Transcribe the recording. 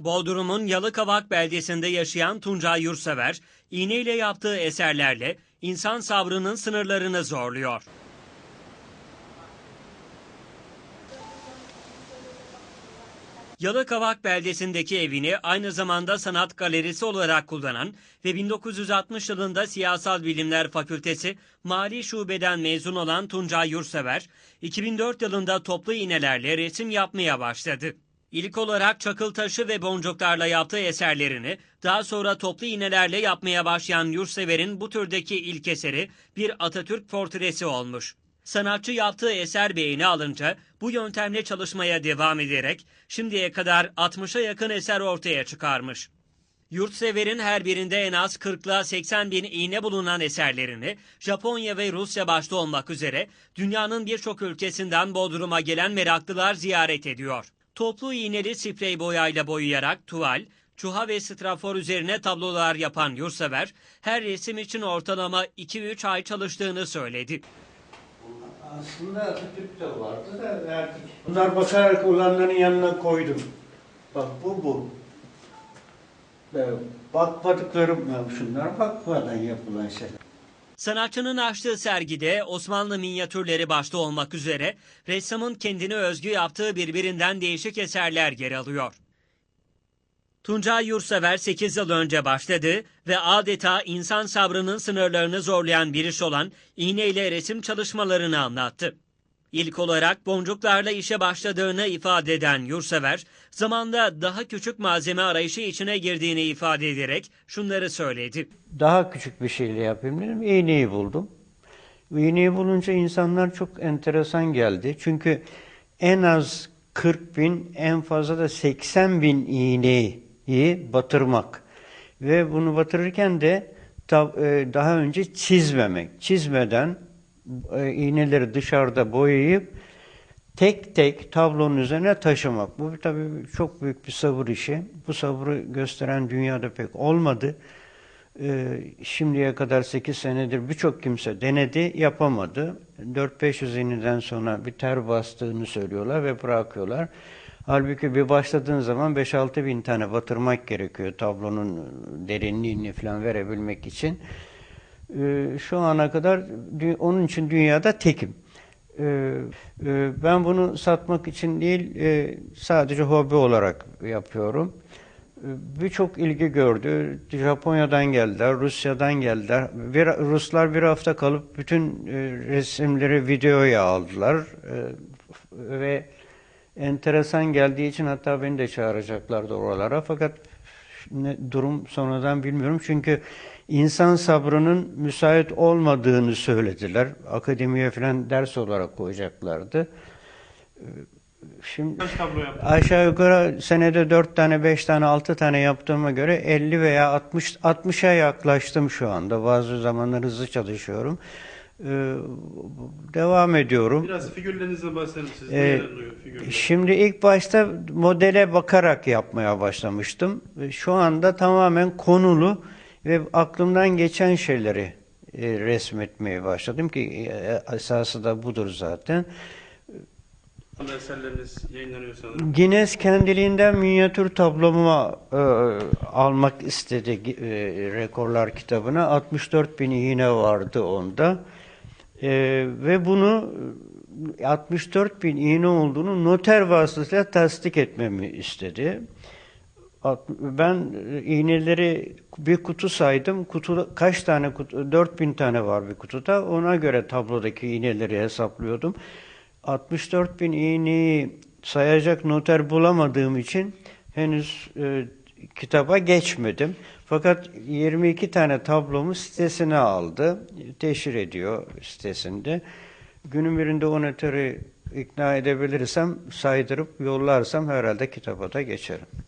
Bodrum'un Yalıkavak beldesinde yaşayan Tuncay Yursever, iğneyle yaptığı eserlerle insan sabrının sınırlarını zorluyor. Yalıkavak beldesindeki evini aynı zamanda sanat galerisi olarak kullanan ve 1960 yılında Siyasal Bilimler Fakültesi Mali Şube'den mezun olan Tuncay Yursever, 2004 yılında toplu iğnelerle resim yapmaya başladı. İlk olarak çakıl taşı ve boncuklarla yaptığı eserlerini daha sonra toplu iğnelerle yapmaya başlayan Yursever'in bu türdeki ilk eseri bir Atatürk portresi olmuş. Sanatçı yaptığı eser beğeni alınca bu yöntemle çalışmaya devam ederek şimdiye kadar 60'a yakın eser ortaya çıkarmış. Yurtsever'in her birinde en az 40 ile 80 bin iğne bulunan eserlerini Japonya ve Rusya başta olmak üzere dünyanın birçok ülkesinden Bodrum'a gelen meraklılar ziyaret ediyor. Toplu iğneli sprey boyayla boyayarak tuval, çuha ve strafor üzerine tablolar yapan Yurtsever, her resim için ortalama 2-3 ay çalıştığını söyledi. Aslında Atatürk de vardı da verdik. Bunlar bakarak olanların yanına koydum. Bak bu bu. Bakmadıklarım şunlar bakmadan yapılan şeyler. Sanatçının açtığı sergide Osmanlı minyatürleri başta olmak üzere ressamın kendine özgü yaptığı birbirinden değişik eserler yer alıyor. Tuncay Yursever 8 yıl önce başladı ve adeta insan sabrının sınırlarını zorlayan bir iş olan iğneyle resim çalışmalarını anlattı. İlk olarak boncuklarla işe başladığını ifade eden Yursever, zamanda daha küçük malzeme arayışı içine girdiğini ifade ederek şunları söyledi. Daha küçük bir şeyle yapayım dedim. İğneyi buldum. İğneyi bulunca insanlar çok enteresan geldi. Çünkü en az 40 bin, en fazla da 80 bin iğneyi batırmak. Ve bunu batırırken de e, daha önce çizmemek. Çizmeden iğneleri dışarıda boyayıp tek tek tablonun üzerine taşımak. Bu tabii çok büyük bir sabır işi. Bu sabrı gösteren dünyada pek olmadı. Ee, şimdiye kadar 8 senedir birçok kimse denedi, yapamadı. 4-500 iğneden sonra bir ter bastığını söylüyorlar ve bırakıyorlar. Halbuki bir başladığın zaman 5-6 bin tane batırmak gerekiyor tablonun derinliğini falan verebilmek için. Ee, şu ana kadar onun için dünyada tekim. Ee, e, ben bunu satmak için değil, e, sadece hobi olarak yapıyorum. Ee, Birçok ilgi gördü. Japonya'dan geldiler, Rusya'dan geldiler. Bir, Ruslar bir hafta kalıp bütün e, resimleri videoya aldılar. Ve enteresan geldiği için hatta beni de çağıracaklardı oralara. Fakat ne, durum sonradan bilmiyorum. Çünkü insan sabrının müsait olmadığını söylediler. Akademiye falan ders olarak koyacaklardı. Ee, Şimdi aşağı yukarı senede 4 tane, 5 tane, 6 tane yaptığıma göre 50 veya 60 60'a yaklaştım şu anda. Bazı zamanlar hızlı çalışıyorum. Ee, devam ediyorum. Biraz figürlerinizden bahsedelim siz. Ee, figürler? Şimdi ilk başta modele bakarak yapmaya başlamıştım. Şu anda tamamen konulu ve aklımdan geçen şeyleri e, resmetmeye başladım ki e, esası da budur zaten. Eserleriniz yayınlanıyor sanırım. Guinness kendiliğinden minyatür tabloma e, almak istedi e, rekorlar kitabına. 64 bin iğne vardı onda. E, ve bunu e, 64 bin iğne olduğunu noter vasıtasıyla tasdik etmemi istedi. Ben e, iğneleri bir kutu saydım. Kutu kaç tane kutu? 4000 tane var bir kutuda. Ona göre tablodaki iğneleri hesaplıyordum. 64 bin iğneyi sayacak noter bulamadığım için henüz e, kitaba geçmedim. Fakat 22 tane tablomu sitesine aldı. Teşhir ediyor sitesinde. Günün birinde o noteri ikna edebilirsem, saydırıp yollarsam herhalde kitaba da geçerim.